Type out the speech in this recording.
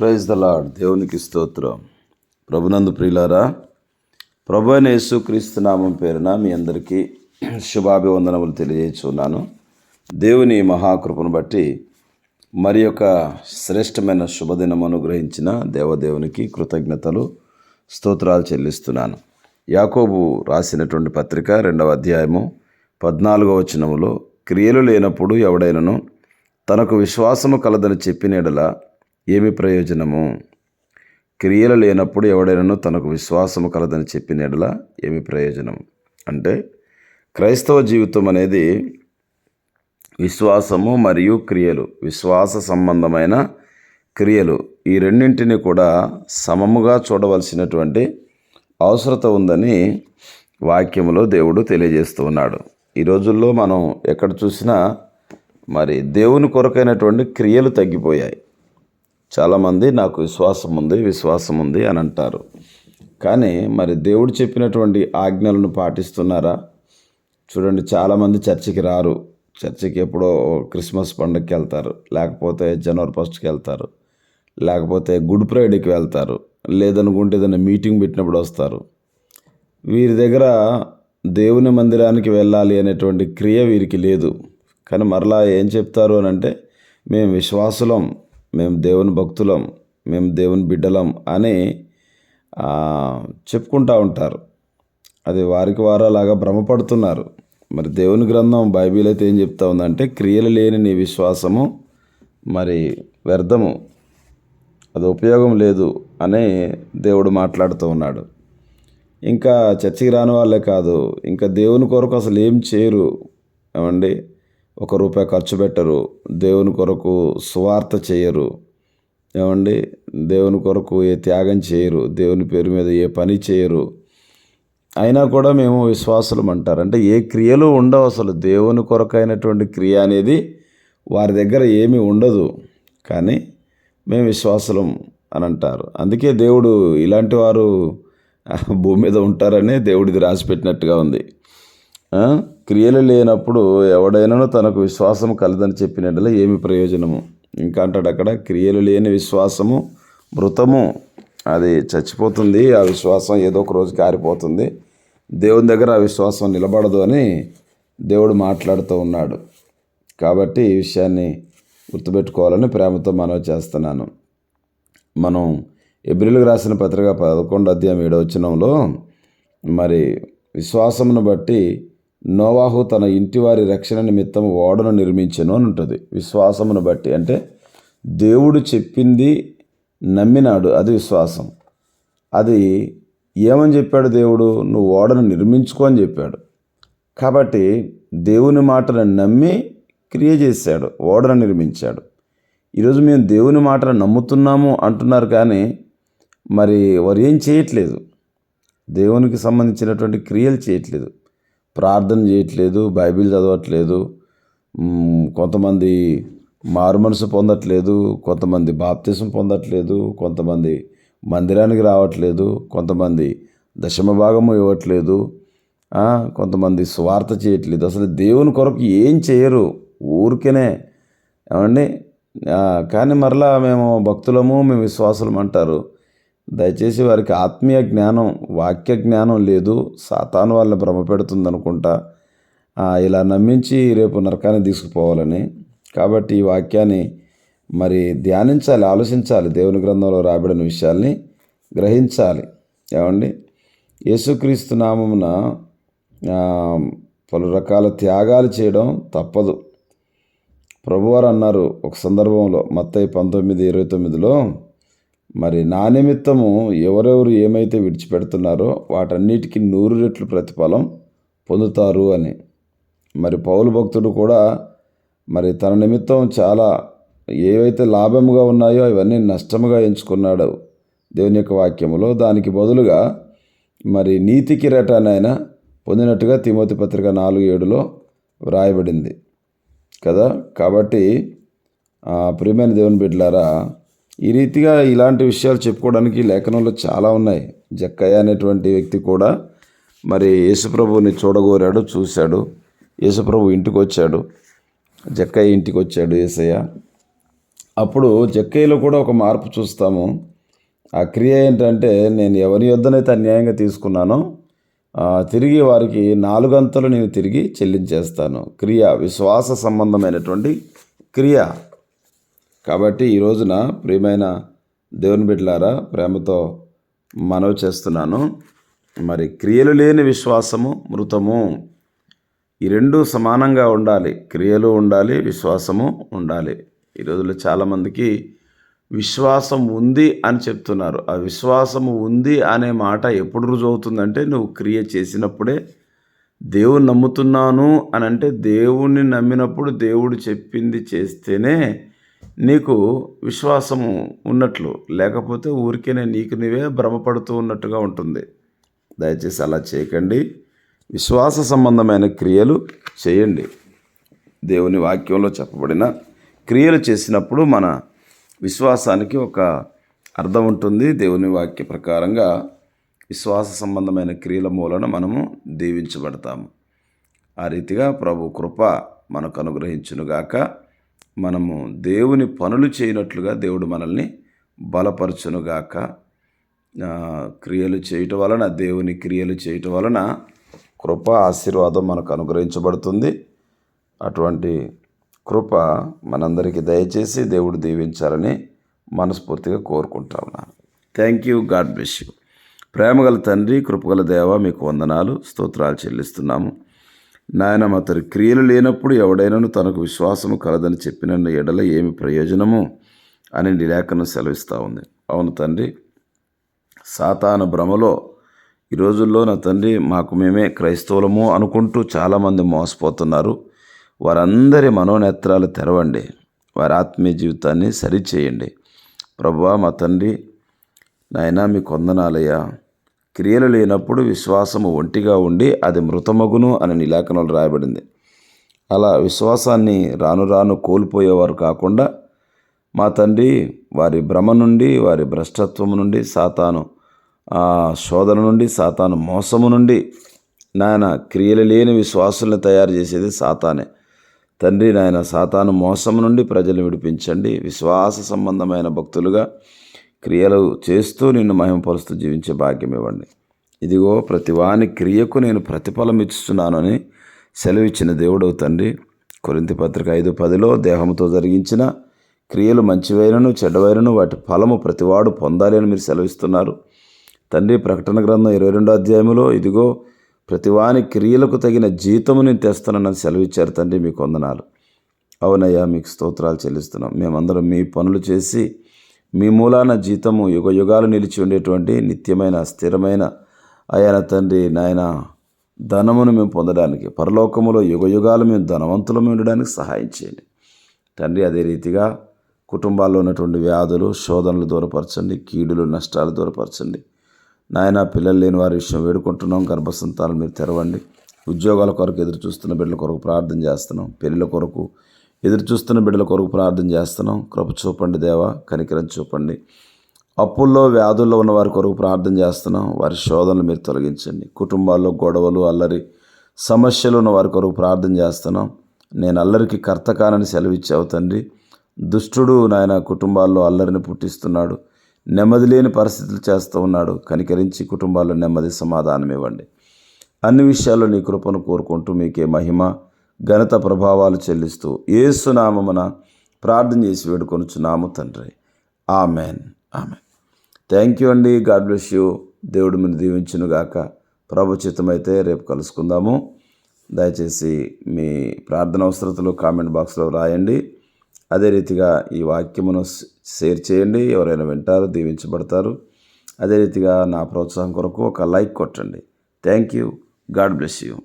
Praise the lord దేవునికి స్తోత్రం. ప్రభునందు ప్రియులారా ప్రభు యేసు క్రీస్తు నామం పేరున మీ అందరికీ శుభాభివందనములు తెలియజేస్తున్నాను. దేవుని మహాకృపను బట్టి మరి యొక్క శ్రేష్టమైన శుభదినం అనుగ్రహించిన దేవదేవునికి కృతజ్ఞతలు స్తోత్రాలు చెల్లిస్తున్నాను. యాకోబు రాసినటువంటి పత్రిక రెండవ అధ్యాయము పద్నాలుగో వచనములో క్రియలు లేనప్పుడు ఎవడైనను తనకు విశ్వాసము కలదని చెప్పిన ఏమి ప్రయోజనము? క్రియలు లేనప్పుడు ఎవడైనాను తనకు విశ్వాసము కలదని చెప్పిన యెడల ఏమి ప్రయోజనం అంటే క్రైస్తవ జీవితం అనేది విశ్వాసము మరియు క్రియలు విశ్వాస సంబంధమైన క్రియలు. ఈ రెండింటిని కూడా సమముగా చూడవలసినటువంటి అవసరత ఉందని వాక్యములో దేవుడు తెలియజేస్తూ ఉన్నాడు. ఈ రోజుల్లో మనం ఎక్కడ చూసినా మరి దేవుని కొరకైనటువంటి క్రియలు తగ్గిపోయాయి. చాలామంది నాకు విశ్వాసం ఉంది విశ్వాసం ఉంది అని అంటారు. కానీ మరి దేవుడు చెప్పినటువంటి ఆజ్ఞలను పాటిస్తున్నారా? చూడండి చాలామంది చర్చికి రారు. చర్చికి ఎప్పుడో క్రిస్మస్ పండుగకి వెళ్తారు. లేకపోతే జనవరి ఫస్ట్కి వెళ్తారు. లేకపోతే గుడ్ ఫ్రైడేకి వెళ్తారు. లేదనుకుంటే ఏదైనా మీటింగ్ పెట్టినప్పుడు వస్తారు. వీరి దగ్గర దేవుని మందిరానికి వెళ్ళాలి అనేటువంటి క్రియ వీరికి లేదు. కానీ మరలా ఏం చెప్తారు అని అంటే మేము విశ్వాసులం. మేము దేవుని భక్తులం మేము దేవుని బిడ్డలం అని చెప్పుకుంటూ ఉంటారు. అది వారికి వారు అలాగా భ్రమపడుతున్నారు. మరి దేవుని గ్రంథం బైబిల్ అయితే ఏం చెప్తా ఉందంటే క్రియలు లేని నీ విశ్వాసము మరి వ్యర్థము. అది ఉపయోగం లేదు అని దేవుడు మాట్లాడుతూ ఉన్నాడు. ఇంకా చర్చికి రాని వాళ్ళే కాదు ఇంకా దేవుని కొరకు అసలు ఏం చేయరు. ఏమండి? ఒక రూపాయి ఖర్చు పెట్టరు. దేవుని కొరకు సువార్త చేయరు. ఏమండి? దేవుని కొరకు ఏ త్యాగం చేయరు. దేవుని పేరు మీద ఏ పని చేయరు. అయినా కూడా మేము విశ్వాసులం అంటారు. అంటే ఏ క్రియలు ఉండవు అసలు. దేవుని కొరకైనటువంటి క్రియ అనేది వారి దగ్గర ఏమీ ఉండదు. కానీ మేము విశ్వాసులం అని అంటారు. అందుకే దేవుడు ఇలాంటి వారు భూమి మీద ఉంటారనే దేవుడిది రాసిపెట్టినట్టుగా ఉంది. క్రియలు లేనప్పుడు ఎవడైనాను తనకు విశ్వాసం కలదని చెప్పినట్ల ఏమి ప్రయోజనము? ఇంకా అంటాడు అక్కడ క్రియలు లేని విశ్వాసము మృతము. అది చచ్చిపోతుంది ఆ విశ్వాసం ఏదో ఒక రోజు కారిపోతుంది. దేవుని దగ్గర ఆ విశ్వాసం నిలబడదు అని దేవుడు మాట్లాడుతూ ఉన్నాడు. కాబట్టి ఈ విషయాన్ని గుర్తుపెట్టుకోవాలని ప్రేమతో మనవి చేస్తున్నాను. మనం ఎబ్రిల్కి రాసిన పత్రిక పదకొండు అధ్యాయం ఏడవచనంలో మరి విశ్వాసమును బట్టి నోవాహు తన ఇంటి వారి రక్షణ నిమిత్తం ఓడను నిర్మించను అని ఉంటుంది. విశ్వాసమును బట్టి అంటే దేవుడు చెప్పింది నమ్మినాడు అది విశ్వాసం. అది ఏమని చెప్పాడు దేవుడు? నువ్వు ఓడను నిర్మించుకో అని చెప్పాడు. కాబట్టి దేవుని మాటను నమ్మి క్రియ చేశాడు ఓడను నిర్మించాడు. ఈరోజు మేము దేవుని మాటను నమ్ముతున్నాము అంటున్నారు కానీ మరి వారు ఏం చేయట్లేదు. దేవునికి సంబంధించినటువంటి క్రియలు చేయట్లేదు. ప్రార్థన చేయట్లేదు బైబిల్ చదవట్లేదు కొంతమంది మారుమనసు పొందట్లేదు కొంతమంది బాప్తిసం పొందట్లేదు కొంతమంది మందిరానికి రావట్లేదు కొంతమంది దశమ భాగము ఇవ్వట్లేదు కొంతమంది స్వార్థ చేయట్లేదు. అసలు దేవుని కొరకు ఏం చేయరు? ఊరికనే. ఏమండి? కానీ మరలా మేము భక్తులము మేము విశ్వాసులం అంటారు. దయచేసి వారికి ఆత్మీయ జ్ఞానం వాక్య జ్ఞానం లేదు. సాతాను వాళ్ళని భ్రమ పెడుతుంది అనుకుంటా ఇలా నమ్మించి రేపు నరకాన్ని తీసుకుపోవాలని. కాబట్టి ఈ వాక్యాన్ని మరి ధ్యానించాలి ఆలోచించాలి. దేవుని గ్రంథంలో రాబడిన విషయాల్ని గ్రహించాలి. ఏమండి? యేసుక్రీస్తు నామమున పలు రకాల త్యాగాలు చేయడం తప్పదు. ప్రభువారు అన్నారు ఒక సందర్భంలో మత్తయి పంతొమ్మిది ఇరవై తొమ్మిదిలో మరి నా నిమిత్తము ఎవరెవరు ఏమైతే విడిచిపెడుతున్నారో వాటన్నిటికీ నూరు రెట్లు ప్రతిఫలం పొందుతారు అని. మరి పౌలు భక్తుడు కూడా మరి తన నిమిత్తం చాలా ఏవైతే లాభముగా ఉన్నాయో అవన్నీ నష్టముగా ఎంచుకున్నాడు దేవుని యొక్క వాక్యములో. దానికి బదులుగా మరి నీతి కిరీటాన్ని ఆయన పొందినట్టుగా తిమోతి పత్రిక నాలుగు ఏడులో వ్రాయబడింది కదా. కాబట్టి ఆ, ప్రియమైన దేవుని బిడ్డలారా ఈ రీతిగా ఇలాంటి విషయాలు చెప్పుకోవడానికి లేఖనంలో చాలా ఉన్నాయి. జక్కయ్య అనేటువంటి వ్యక్తి కూడా మరి యేసుప్రభుని చూడగోరాడు చూశాడు. యేసుప్రభు ఇంటికి వచ్చాడు జక్కయ్య ఇంటికి వచ్చాడు యేసయ్య అప్పుడు జక్కయ్యలో కూడా ఒక మార్పు చూస్తాము. ఆ క్రియ ఏంటంటే నేను ఎవరి యొద్దనైతే అన్యాయంగా తీసుకున్నానో తిరిగి వారికి నాలుగంతలు నేను తిరిగి చెల్లించేస్తాను. క్రియ విశ్వాస సంబంధమైనటువంటి క్రియ. కాబట్టి ఈ రోజున ప్రియమైన దేవుని బిడ్డలారా ప్రేమతో మనవి చేస్తున్నాను. మరి క్రియలు లేని విశ్వాసము మృతము ఈ రెండు సమానంగా ఉండాలి. క్రియలు ఉండాలి విశ్వాసము ఉండాలి. ఈ రోజుల్లో చాలామందికి విశ్వాసం ఉంది అని చెప్తున్నారు. ఆ విశ్వాసము ఉంది అనే మాట ఎప్పుడు రుజువు అవుతుందంటే నువ్వు క్రియ చేసినప్పుడే దేవుని నమ్ముతున్నాను అని అంటే దేవుణ్ణి నమ్మినప్పుడు దేవుడు చెప్పింది చేస్తేనే నీకు విశ్వాసము ఉన్నట్లు లేకపోతే ఊరికేనే నీకు నీవే భ్రమపడుతూ ఉన్నట్టుగా ఉంటుంది. దయచేసి అలా చేయకండి. విశ్వాస సంబంధమైన క్రియలు చేయండి. దేవుని వాక్యంలో చెప్పబడిన క్రియలు చేసినప్పుడు మన విశ్వాసానికి ఒక అర్థం ఉంటుంది. దేవుని వాక్య ప్రకారంగా విశ్వాస సంబంధమైన క్రియల మూలన మనము దీవించబడతాము. ఆ రీతిగా ప్రభు కృప మనకు అనుగ్రహించునుగాక. మనము దేవుని పనులు చేయనట్లుగా దేవుడు మనల్ని బలపరచునుగాక. క్రియలు చేయటం వలన దేవుని క్రియలు చేయటం వలన కృప ఆశీర్వాదం మనకు అనుగ్రహించబడుతుంది. అటువంటి కృప మనందరికీ దయచేసి దేవుడు దీవించాలని మనస్ఫూర్తిగా కోరుకుంటా ఉన్నాను. Thank you God bless you ప్రేమగల తండ్రి కృపగల దేవ మీకు వందనాలు. స్తోత్రాలు చెల్లిస్తున్నాము. నాయన అతని క్రియలు లేనప్పుడు ఎవడైనాను తనకు విశ్వాసము కలదని చెప్పిన ఎడల ఏమి ప్రయోజనము అని నీ సెలవిస్తూ ఉంది. అవును తండ్రి సాతాను భ్రమలో ఈ రోజుల్లో నా తండ్రి మాకు మేమే క్రైస్తవులము అనుకుంటూ చాలామంది మోసపోతున్నారు. వారందరి మనోనేత్రాలు తెరవండి. వారి ఆత్మీయ జీవితాన్ని సరిచేయండి. ప్రభా మా తండ్రి నాయనా మీ కొందనాలయ్యా. క్రియలు లేనప్పుడు విశ్వాసము ఒంటిగా ఉండి అది మృతమగును అని నీ రాయబడింది. అలా విశ్వాసాన్ని రాను రాను కోల్పోయేవారు కాకుండా మా తండ్రి వారి భ్రమ నుండి వారి భ్రష్టత్వము నుండి సాతాను ఆ శోధన నుండి సాతాను మోసము నుండి నాయన క్రియలు లేని విశ్వాసుల్ని తయారు చేసేది సాతానే. తండ్రి నాయన సాతాను మోసం నుండి ప్రజలు విడిపించండి. విశ్వాస సంబంధమైన భక్తులుగా క్రియలు చేస్తూ నిన్ను మహిమపరుస్తూ జీవించే భాగ్యం ఇవ్వండి. ఇదిగో ప్రతి వాని క్రియకు నేను ప్రతిఫలం ఇచ్చుతున్నానని సెలవిచ్చిన దేవుడవు తండ్రి. కొరింతి పత్రిక ఐదు పదిలో దేహంతో జరిగించిన క్రియలు మంచివైనను చెడ్డవైనను వాటి ఫలము ప్రతివాడు పొందాలి అని మీరు సెలవిస్తున్నారు. తండ్రి ప్రకటన గ్రంథం ఇరవై రెండో అధ్యాయంలో ఇదిగో ప్రతివాని క్రియలకు తగిన జీతము నేను తెస్తానని సెలవిచ్చారు తండ్రి మీకు వందనాలు. అవునయ్యా మీకు స్తోత్రాలు చెల్లిస్తున్నాం. మేమందరం మీ పనులు చేసి మీ మూలాన జీతము యుగ యుగాలు నిలిచి ఉండేటువంటి నిత్యమైన స్థిరమైన అయ్యన తండ్రి నాయన ధనమును మేము పొందడానికి పరలోకములో యుగ యుగాలు మేము ధనవంతులము ఉండడానికి సహాయం చేయండి. తండ్రి అదే రీతిగా కుటుంబాల్లో ఉన్నటువంటి వ్యాధులు శోధనలు దూరపరచండి కీడులు నష్టాలు దూరపరచండి. నాయన పిల్లలు లేని వారి విషయం వేడుకుంటున్నాం. గర్భసంతానం మీరు తెరవండి. ఉద్యోగాల కొరకు ఎదురు చూస్తున్న బిడ్డల కొరకు ప్రార్థన చేస్తున్నాం. పెళ్ళిళ్ళ కొరకు ఎదురు చూస్తున్న బిడ్డల కొరకు ప్రార్థన చేస్తున్నాం. కృప చూపండి దేవా కనికరం చూపండి. అప్పుల్లో వ్యాధుల్లో ఉన్న వారి కొరకు ప్రార్థన చేస్తున్నాం. వారి శోధనలు మీరు తొలగించండి. కుటుంబాల్లో గొడవలు అల్లరి సమస్యలు ఉన్న వారి కొరకు ప్రార్థన చేస్తున్నాం. నేను అల్లరికి కర్త కానని సెలవిచ్చావు తండ్రి. దుష్టుడు నాయన కుటుంబాల్లో అల్లరిని పుట్టిస్తున్నాడు. నెమ్మది లేని పరిస్థితులు చేస్తూ ఉన్నాడు. కనికరించి కుటుంబాల్లో నెమ్మది సమాధానం ఇవ్వండి అన్ని విషయాల్లో నీ కృపను కోరుకుంటూ మీకే మహిమ ఘనత ప్రభావాలు చెల్లిస్తూ ఏసునామమున ప్రార్థన చేసి వేడుకొనుచున్నాము తండ్రి. ఆమెన్. ఆమెన్. థ్యాంక్ యూ అండి. గాడ్ బ్లెస్ యూ దేవుడు మీరు దీవించును గాక. ప్రభుచితమైతే రేపు కలుసుకుందాము. దయచేసి మీ ప్రార్థన అవసరతలు కామెంట్ బాక్స్లో రాయండి అదే రీతిగా ఈ వాక్యమును షేర్ చేయండి. ఎవరైనా వింటారు దీవించబడతారు. అదే రీతిగా నా ప్రోత్సాహం కొరకు ఒక లైక్ కొట్టండి. Thank you God bless you